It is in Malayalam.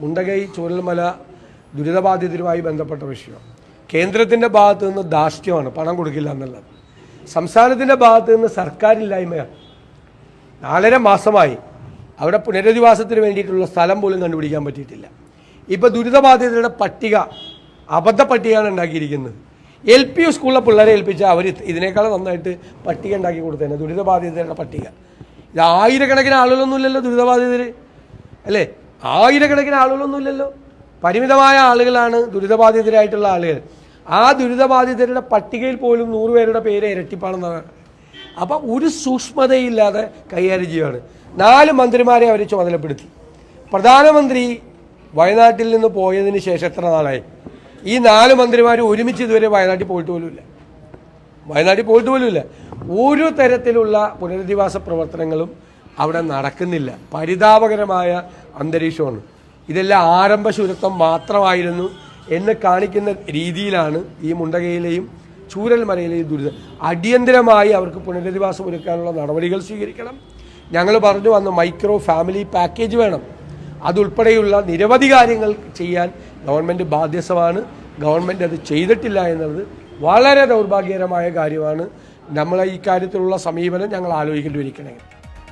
മുണ്ടകൈ ചൂരൽമല ദുരിതബാധിതരുമായി ബന്ധപ്പെട്ട വിഷയം. കേന്ദ്രത്തിന്റെ ഭാഗത്തു നിന്ന് ധാർഷ്ട്യമാണ് പണം കൊടുക്കില്ല എന്നുള്ളത്. സംസ്ഥാനത്തിന്റെ ഭാഗത്തു നിന്ന് സർക്കാരില്ലായ്മയാണ് നാലര മാസമായി അവിടെ പുനരധിവാസത്തിന് വേണ്ടിയിട്ടുള്ള സ്ഥലം പോലും കണ്ടുപിടിക്കാൻ പറ്റിയിട്ടില്ല. ഇപ്പോൾ ദുരിതബാധിതരുടെ പട്ടിക അബദ്ധ പട്ടികയാണ് ഉണ്ടാക്കിയിരിക്കുന്നത്. എൽ പി യു സ്കൂളിലെ പിള്ളേരെ ഏൽപ്പിച്ചാൽ അവർ ഇതിനേക്കാൾ നന്നായിട്ട് പട്ടിക ഉണ്ടാക്കി കൊടുത്തേനെ ദുരിതബാധിതരുടെ പട്ടിക. ഇത് ആയിരക്കണക്കിന് ആളുകളൊന്നുമില്ലല്ലോ ദുരിതബാധിതർ അല്ലേ? ആയിരക്കണക്കിന് ആളുകളൊന്നുമില്ലല്ലോ. പരിമിതമായ ആളുകളാണ് ദുരിതബാധിതരായിട്ടുള്ള ആളുകൾ. ആ ദുരിതബാധിതരുടെ പട്ടികയിൽ പോലും നൂറ് പേരുടെ പേര് ഇരട്ടിപ്പാണെന്നാണ്. അപ്പം ഒരു സൂക്ഷ്മതയില്ലാതെ കൈകാര്യം ചെയ്യുകയാണ് നാല് മന്ത്രിമാരെ അവർ ചുമതലപ്പെടുത്തി. പ്രധാനമന്ത്രി വയനാട്ടിൽ നിന്ന് പോയതിന് ശേഷം എത്ര നാളായി? ഈ നാല് മന്ത്രിമാർ ഒരുമിച്ച് ഇതുവരെ വയനാട്ടിൽ പോയിട്ട് പോലുമില്ല. വയനാട്ടിൽ പോയിട്ട് പോലുമില്ല. ഒരു തരത്തിലുള്ള പുനരധിവാസ പ്രവർത്തനങ്ങളും അവിടെ നടക്കുന്നില്ല. പരിതാപകരമായ അന്തരീക്ഷമാണ്. ഇതെല്ലാം ആരംഭശൂരത്വം മാത്രമായിരുന്നു എന്ന് കാണിക്കുന്ന രീതിയിലാണ് ഈ മുണ്ടകയിലെയും ചൂരൽമലയിലെയും ദുരിതം അടിയന്തരമായി അവർക്ക് പുനരധിവാസം ഒരുക്കാനുള്ള നടപടികൾ സ്വീകരിക്കണം. ഞങ്ങൾ പറഞ്ഞു വന്ന മൈക്രോ ഫാമിലി പാക്കേജ് വേണം. അതുൾപ്പെടെയുള്ള നിരവധി കാര്യങ്ങൾ ചെയ്യാൻ ഗവൺമെന്റ് ബാധ്യസ്ഥമാണ്. ഗവൺമെന്റ് അത് ചെയ്തിട്ടില്ല എന്നുള്ളത് വളരെ ദൗർഭാഗ്യകരമായ കാര്യമാണ്. നമ്മളെ ഈ കാര്യത്തിലുള്ള സമീപനം ഞങ്ങൾ ആലോചിക്കേണ്ടി വരിക്കണേ